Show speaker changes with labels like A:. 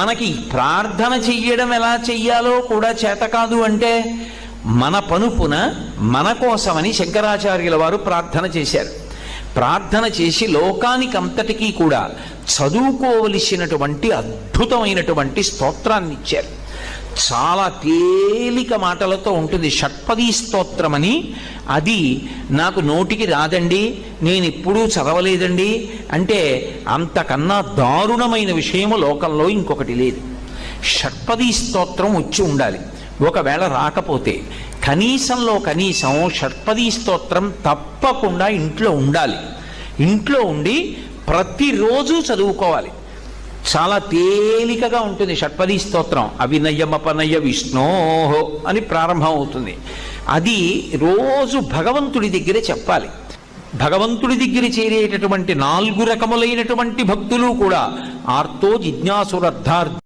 A: మనకి ప్రార్థన చెయ్యడం ఎలా చెయ్యాలో కూడా చేత కాదు అంటే మన పనుపున మన కోసమని శంకరాచార్యుల వారు ప్రార్థన చేశారు. ప్రార్థన చేసి లోకానికి అంతటికీ కూడా చదువుకోవలసినటువంటి అద్భుతమైనటువంటి స్తోత్రాన్ని ఇచ్చారు చాలా తేలిక మాటలతో ఉంటుంది. షట్పదీ స్తోత్రమని. అది నాకు నోటికి రాదండి నేను ఎప్పుడూ చదవలేదండి అంటే అంతకన్నా దారుణమైన విషయము లోకంలో ఇంకొకటి లేదు. షట్పదీ స్తోత్రం వచ్చి ఉండాలి. ఒకవేళ రాకపోతే కనీసంలో కనీసం షట్పదీ స్తోత్రం తప్పకుండా ఇంట్లో ఉండాలి. ఇంట్లో ఉండి ప్రతిరోజు చదువుకోవాలి. చాలా తేలికగా ఉంటుంది షట్పదీ స్తోత్రం. అవినయమపనయ విష్ణోహో అని ప్రారంభం అవుతుంది. అది రోజు భగవంతుడి దగ్గరే చెప్పాలి. భగవంతుడి దగ్గర చేరేటటువంటి నాలుగు రకములైనటువంటి భక్తులు కూడా ఆర్తో జిజ్ఞాసురర్థార్థ